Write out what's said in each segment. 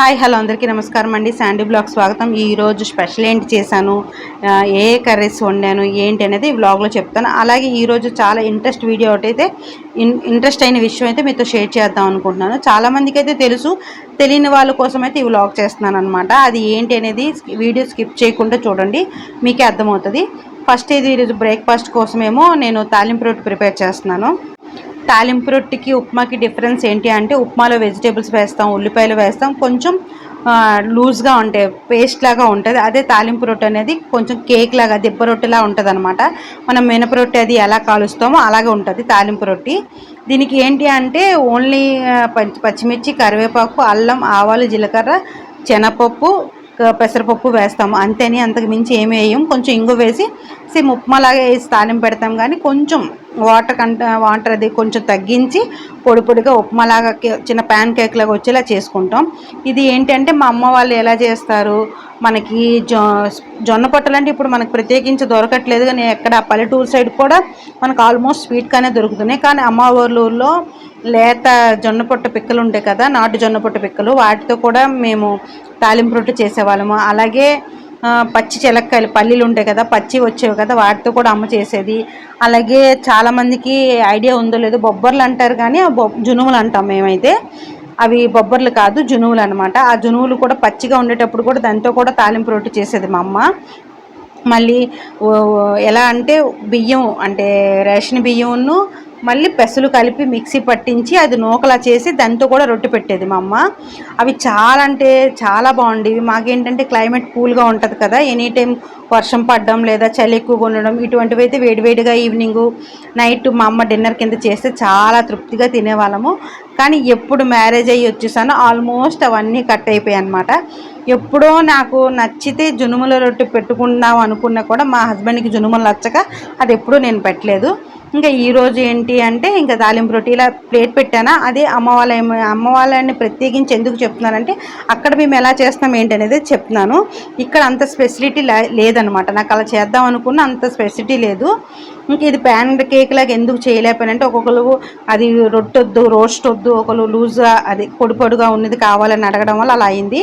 Hi hello అందరికీ నమస్కారం అండి. శాండీ బ్లాగ్ స్వాగతం. ఈరోజు స్పెషల్ ఏంటి చేశాను? ఏ కర్రీస్ వండాను? ఏంటి అనేది వ్లాగ్లో బ్లాగ్లో చెప్తాను. అలాగే ఈరోజు చాలా ఇంట్రెస్ట్ వీడియో ఒకటి అయితే ఇన్ ఇంట్రెస్ట్ అయిన విషయం అయితే మీతో షేర్ చేద్దాం అనుకుంటున్నాను. చాలామందికి అయితే తెలుసు తెలియని వాళ్ళ కోసం అయితే ఈ వ్లాగ్ చేస్తున్నాను అనమాట అది ఏంటి అనేది వీడియో స్కిప్ చేయకుండా చూడండి మీకే అర్థమవుతుంది. ఫస్ట్ ఇది ఈరోజు బ్రేక్ఫాస్ట్ కోసమేమో నేను తాలింపు రొట్టి ప్రిపేర్ చేస్తున్నాను. తాలింపు రొట్టికి ఉప్మాకి డిఫరెన్స్ ఏంటి అంటే ఉప్మాలో వెజిటేబుల్స్ వేస్తాం ఉల్లిపాయలు వేస్తాం. కొంచెం లూజ్గా ఉంటాయి పేస్ట్ లాగా ఉంటుంది. అదే తాలింపు రొట్టె అనేది కొంచెం కేక్ లాగా దిబ్బ రొట్టెలా ఉంటుంది అనమాట మనం మినప రొట్టె అది ఎలా కాలుస్తామో అలాగే ఉంటుంది తాలింపు రొట్టి. దీనికి ఏంటి అంటే ఓన్లీ పచ్చి- పచ్చిమిర్చి కరివేపాకు అల్లం ఆవాలు జీలకర్ర శనగపప్పు పెసరపప్పు వేస్తాము. అంతేని అంతకు మించి ఏమి వేయం. కొంచెం ఇంగు వేసి సేమ్ ఉప్మాలాగా వేసి తాలింపు పెడతాం. కానీ కొంచెం వాటర్ కంట వాటర్ అది కొంచెం తగ్గించి పొడి పొడిగా ఉప్మాలాగా చిన్న ప్యాన్ కేక్ లాగా వచ్చేలా చేసుకుంటాం. ఇది ఏంటంటే మా అమ్మ వాళ్ళు ఎలా చేస్తారు? మనకి జొ జొన్న పొట్టలు అంటే ఇప్పుడు మనకు ప్రత్యేకించి దొరకట్లేదు కానీ ఎక్కడ పల్లెటూరు సైడ్ కూడా మనకు ఆల్మోస్ట్ స్వీట్గానే దొరుకుతున్నాయి. కానీ అమ్మ ఊర్లో లేత జొన్న పొట్ట పిక్కలు ఉంటాయి కదా నాటు జొన్న పొట్ట పిక్కలు వాటితో కూడా మేము తాలింపు రొట్టె చేసేవాళ్ళము. అలాగే పచ్చి చెలక్కాయలు పల్లీలు ఉంటాయి కదా పచ్చి వచ్చేవి కదా వాటితో కూడా అమ్మ చేసేది. అలాగే చాలామందికి ఐడియా ఉందో లేదో బొబ్బర్లు అంటారు కానీ ఆ బొ జునుములు అంటాం మేమైతే. అవి బొబ్బర్లు కాదు జునువులు అనమాట ఆ జునువులు కూడా పచ్చిగా ఉండేటప్పుడు కూడా దాంతో కూడా తాలింపు రొట్టె చేసేది మా అమ్మ. మళ్ళీ ఎలా అంటే బియ్యం అంటే రేషన్ బియ్యంను మళ్ళీ పెసలు కలిపి మిక్సీ పట్టించి అది నూకలా చేసి దాంతో కూడా రొట్టె పెట్టేది మా అమ్మ. అవి చాలా అంటే చాలా బాగుండేవి. మాకేంటంటే క్లైమేట్ కూల్గా ఉంటుంది కదా. ఎనీ టైం వర్షం పడడం లేదా చలి ఎక్కువగా ఉండడం ఇటువంటివి అయితే వేడివేడిగా ఈవినింగ్ నైట్ మా అమ్మ డిన్నర్ కింద చేస్తే చాలా తృప్తిగా తినేవాళ్ళము. కానీ ఎప్పుడు మ్యారేజ్ అయ్యి వచ్చేసానో ఆల్మోస్ట్ అవన్నీ కట్ అయిపోయాయి అనమాట ఎప్పుడో నాకు నచ్చితే జునుముల రొట్టె పెట్టుకుందాం అనుకున్నా కూడా మా హస్బెండ్కి జునుములు నచ్చక అది ఎప్పుడూ నేను పెట్టలేదు. ఇంకా ఈరోజు ఏంటి అంటే ఇంకా తాలింపు రొట్టి ఇలా ప్లేట్ పెట్టానా? అదే అమ్మ వాళ్ళ ప్రత్యేకించి ఎందుకు చెప్తున్నానంటే అక్కడ మేము ఎలా చేస్తాం ఏంటి అనేది చెప్తున్నాను. ఇక్కడ అంత స్పెసిలిటీ లేదనమాట. నాకు అలా చేద్దాం అనుకున్న అంత స్పెసిలిటీ లేదు. ఇంక ఇది ప్యాన్ కేక్ లాగా ఎందుకు చేయలేకపోయానంటే ఒక్కొక్కరు అది రొట్టొద్దు రోస్ట్ వద్దు ఒకరు లూజ్గా అది పొడి పొడిగా ఉన్నది కావాలని అడగడం వల్ల అలా అయింది.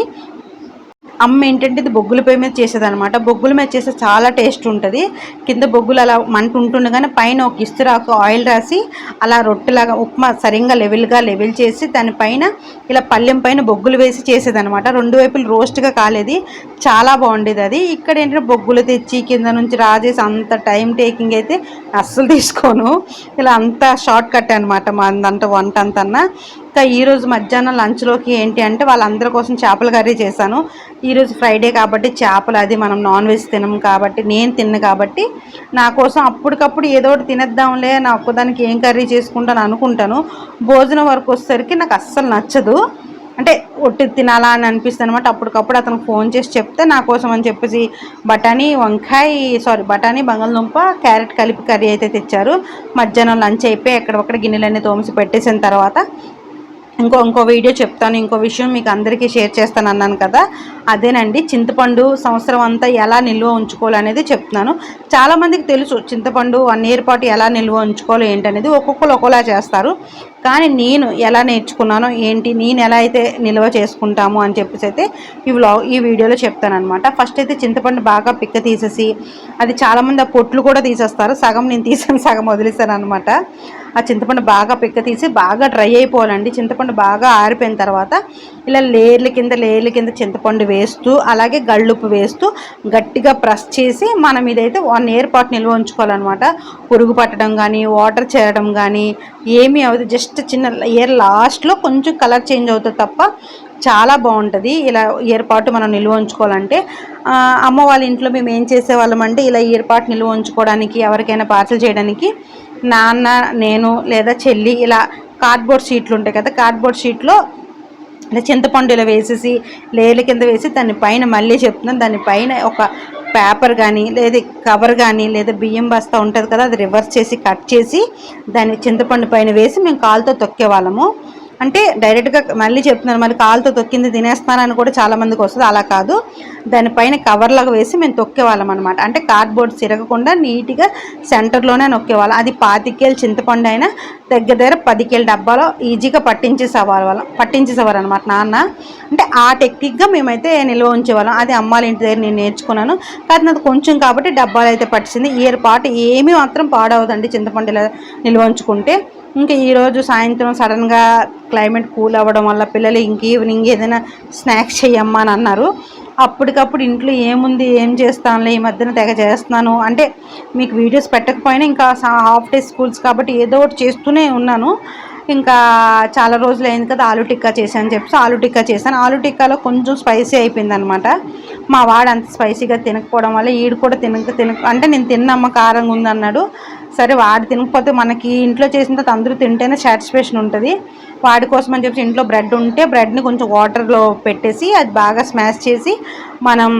అమ్మ ఏంటంటే ఇది బొగ్గుల పొయ్యి మీద చేసేదనమాట బొగ్గుల మీద చేస్తే చాలా టేస్ట్ ఉంటుంది. కింద బొగ్గులు అలా మంట ఉంటుండగానే పైన ఒక ఇస్తురాకు ఆయిల్ రాసి అలా రొట్టెలాగా ఉప్మా సరిగ్గా లెవెల్గా లెవెల్ చేసి దానిపైన ఇలా పళ్ళెం పైన బొగ్గులు వేసి చేసేదనమాట రెండు వైపులు రోస్ట్గా కాలేది. చాలా బాగుండేది అది. ఇక్కడ ఏంటంటే బొగ్గులు తెచ్చి కింద నుంచి రాజేసి అంత టైం టేకింగ్ అయితే అస్సలు తీసుకోను. ఇలా అంతా షార్ట్ కట్ అనమాట మా అంత వంట అంతన్నా ఇంకా ఈరోజు మధ్యాహ్నం లంచ్లోకి ఏంటి అంటే వాళ్ళందరి కోసం చేపల కర్రీ చేశాను. ఈరోజు ఫ్రైడే కాబట్టి చేపలు అది మనం నాన్ వెజ్ తినం కాబట్టి నేను తిన్న కాబట్టి నా కోసం అప్పటికప్పుడు ఏదో ఒకటి తినేద్దాంలే నా ఒక్కదానికి ఏం కర్రీ చేసుకుంటాను అనుకుంటాను. భోజనం వరకు వచ్చేసరికి నాకు అస్సలు నచ్చదు. అంటే ఒట్టి తినాలా అని అనిపిస్తుంది అనమాట అప్పటికప్పుడు అతను ఫోన్ చేసి చెప్తే నా కోసం అని చెప్పేసి బఠానీ వంకాయ సారీ బఠానీ బంగాళదుంప క్యారెట్ కలిపి కర్రీ అయితే తెచ్చారు. మధ్యాహ్నం లంచ్ అయిపోయి ఎక్కడొక్కడ గిన్నెలన్నీ తోమిసి పెట్టేసిన తర్వాత ఇంకో ఇంకో వీడియో చెప్తాను ఇంకో విషయం మీకు అందరికీ షేర్ చేస్తాను అన్నాను కదా. అదేనండి చింతపండు సంవత్సరం అంతా ఎలా నిల్వ ఉంచుకోవాలనేది చెప్తున్నాను. చాలామందికి తెలుసు చింతపండు వన్ ఇయర్ పాటు ఎలా నిల్వ ఉంచుకోవాలి ఏంటనేది. ఒక్కొక్కరు ఒక్కోలా చేస్తారు. కానీ నేను ఎలా నేర్చుకున్నానో ఏంటి నేను ఎలా అయితే నిల్వ చేసుకుంటాము అని చెప్పేసి అయితే ఈ వ్లాగ్ ఈ వీడియోలో చెప్తానమాట ఫస్ట్ అయితే చింతపండు బాగా పిక్క తీసేసి అది చాలామంది ఆ పొట్లు కూడా తీసేస్తారు. సగం నేను తీసాను సగం వదిలేసాను అనమాట ఆ చింతపండు బాగా పిక్క తీసి బాగా డ్రై అయిపోవాలండి. చింతపండు బాగా ఆరిపోయిన తర్వాత ఇలా లేర్ల కింద లేర్ల కింద చింతపండు వేస్తూ అలాగే గళ్ళుప్పు వేస్తూ గట్టిగా ప్రెస్ చేసి మనం ఇదైతే వన్ ఇయర్ పాటు నిల్వ ఉంచుకోవాలన్నమాట. పురుగు పట్టడం కానీ వాటర్ చేరడం కానీ ఏమీ అవ్వదు. జస్ట్ చిన్న ఇయర్ లాస్ట్లో కొంచెం కలర్ చేంజ్ అవుతుంది తప్ప చాలా బాగుంటుంది. ఇలా ఏర్పాటు మనం నిల్వ ఉంచుకోవాలంటే అమ్మ వాళ్ళ ఇంట్లో మేము ఏం చేసేవాళ్ళం అంటే ఇలా ఏర్పాటు నిల్వ ఉంచుకోవడానికి ఎవరికైనా పార్సల్ చేయడానికి నాన్న నేను లేదా చెల్లి ఇలా కార్డ్బోర్డ్ షీట్లు ఉంటాయి కదా కార్డ్బోర్డ్ షీట్లో ఇలా చింతపండు ఇలా వేసేసి లేయర్ల కింద వేసి దాని పైన మళ్ళీ చెప్తున్నాను దాని పైన ఒక పేపర్ కానీ లేదా కవర్ కానీ లేదా బియ్యం బస్తా ఉంటుంది కదా అది రివర్స్ చేసి కట్ చేసి దాన్ని చింతపండు పైన వేసి మేము కాలుతో తొక్కేవాళ్ళము. అంటే డైరెక్ట్గా మళ్ళీ చెప్తున్నారు మరి కాలుతో తొక్కింది తినేస్తానని కూడా చాలా మందికి వస్తుంది. అలా కాదు. దానిపైన కవర్లాగా వేసి మేము తొక్కేవాళ్ళం అనమాట అంటే కార్డ్బోర్డ్ తిరగకుండా నీట్గా సెంటర్లోనే నొక్కేవాళ్ళం. అది పాతికేలు చింతపండు అయినా దగ్గర దగ్గర పదికేలు డబ్బాలో ఈజీగా పట్టించేసేవారు వాళ్ళం. పట్టించేసేవారు అనమాట నాన్న. అంటే ఆ టెక్నిక్గా మేమైతే నిల్వ ఉంచేవాళ్ళం. అది అమ్మాల ఇంటి దగ్గర నేను నేర్చుకున్నాను. కానీ నాకు కొంచెం కాబట్టి డబ్బాలు అయితే పట్టింది ఇయర్ పాటు ఏమీ మాత్రం పాడవదండి చింతపండు ఇలా నిల్వ ఉంచుకుంటే. ఇంకా ఈరోజు సాయంత్రం సడన్గా క్లైమేట్ కూల్ అవ్వడం వల్ల పిల్లలు ఇంక ఈవినింగ్ ఏదైనా స్నాక్స్ చేయమ్మా అని అన్నారు. అప్పటికప్పుడు ఇంట్లో ఏముంది ఏం చేస్తానులే ఈ మధ్యన తెగ చేస్తున్నాను. అంటే మీకు వీడియోస్ పెట్టకపోయినా ఇంకా హాఫ్ డే స్కూల్స్ కాబట్టి ఏదో ఒకటి చేస్తూనే ఉన్నాను. ఇంకా చాలా రోజులు అయింది కదా ఆలు టిక్కా చేశాను చెప్పి ఆలు టిక్కా చేశాను. ఆలు టిక్కాలో కొంచెం స్పైసీ అయిపోయింది అనమాట మా వాడు అంత స్పైసీగా తినకపోవడం వల్ల ఈడు కూడా తినక తినక అంటే నేను తిన్నమ్మ కారంగా ఉందన్నాడు. సరే వాడు తినకపోతే మనకి ఇంట్లో చేసిన తర్వాత అందరూ తింటేనే సాటిస్ఫాక్షన్ ఉంటుంది. వాడి కోసం అని చెప్పి ఇంట్లో బ్రెడ్ ఉంటే బ్రెడ్ని కొంచెం వాటర్లో పెట్టేసి అది బాగా స్మాష్ చేసి మనం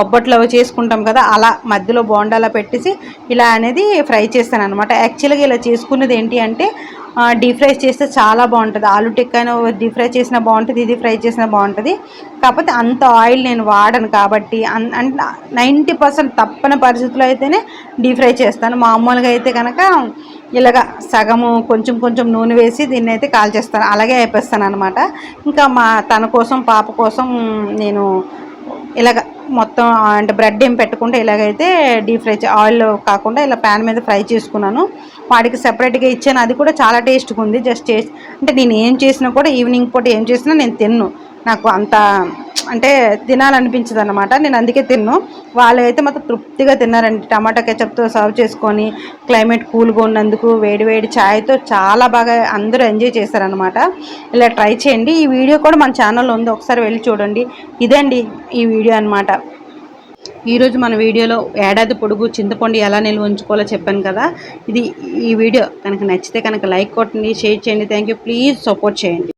ఒబ్బట్లు అవి చేసుకుంటాం కదా అలా మధ్యలో బోండాలా పెట్టేసి ఇలా అనేది ఫ్రై చేస్తాను అనమాట యాక్చువల్గా ఇలా చేసుకునేది ఏంటి అంటే డీప్ ఫ్రై చేస్తే చాలా బాగుంటుంది. ఆలు టిక్కాను డీప్ ఫ్రై చేసినా బాగుంటుంది ఇది ఫ్రై చేసినా బాగుంటుంది. కాకపోతే అంత ఆయిల్ నేను వాడను కాబట్టి అంటే నైంటీ పర్సెంట్ తప్పని పరిస్థితుల్లో అయితేనే డీప్ ఫ్రై చేస్తాను. మామూలుగా అయితే కనుక ఇలాగ సగము కొంచెం కొంచెం నూనె వేసి దీన్ని అయితే కాల్చేస్తాను అలాగే అయిపోస్తాను అనమాట ఇంకా మా తన కోసం పాప కోసం నేను ఇలాగ మొత్తం అంటే బ్రెడ్ ఏం పెట్టకుండా ఇలాగైతే డీప్ ఫ్రై ఆయిల్ కాకుండా ఇలా ప్యాన్ మీద ఫ్రై చేసుకున్నాను. వాడికి సెపరేట్గా ఇచ్చాను. అది కూడా చాలా టేస్ట్గా ఉంది. జస్ట్ చేసి అంటే నేను ఏం చేసినా కూడా ఈవినింగ్ పూట ఏం చేసినా నేను తిన్ను. నాకు అంత అంటే తినాలనిపించదు అనమాట నేను అందుకే తిన్ను. వాళ్ళు అయితే మొత్తం తృప్తిగా తిన్నారండి. టమాటా కెచప్తో సర్వ్ చేసుకొని క్లైమేట్ కూల్గా ఉన్నందుకు వేడి వేడి ఛాయ్తో చాలా బాగా అందరూ ఎంజాయ్ చేశారనమాట ఇలా ట్రై చేయండి. ఈ వీడియో కూడా మన ఛానల్లో ఉంది. ఒకసారి వెళ్ళి చూడండి. ఇదండి ఈ వీడియో అనమాట ఈరోజు మన వీడియోలో ఏడాది పొడుగు చింతపండు ఎలా నిల్వ ఉంచుకోవాలో చెప్పాను కదా. ఇది ఈ వీడియో కనుక నచ్చితే కనుక లైక్ కొట్టండి షేర్ చేయండి. థ్యాంక్ ప్లీజ్ సపోర్ట్ చేయండి.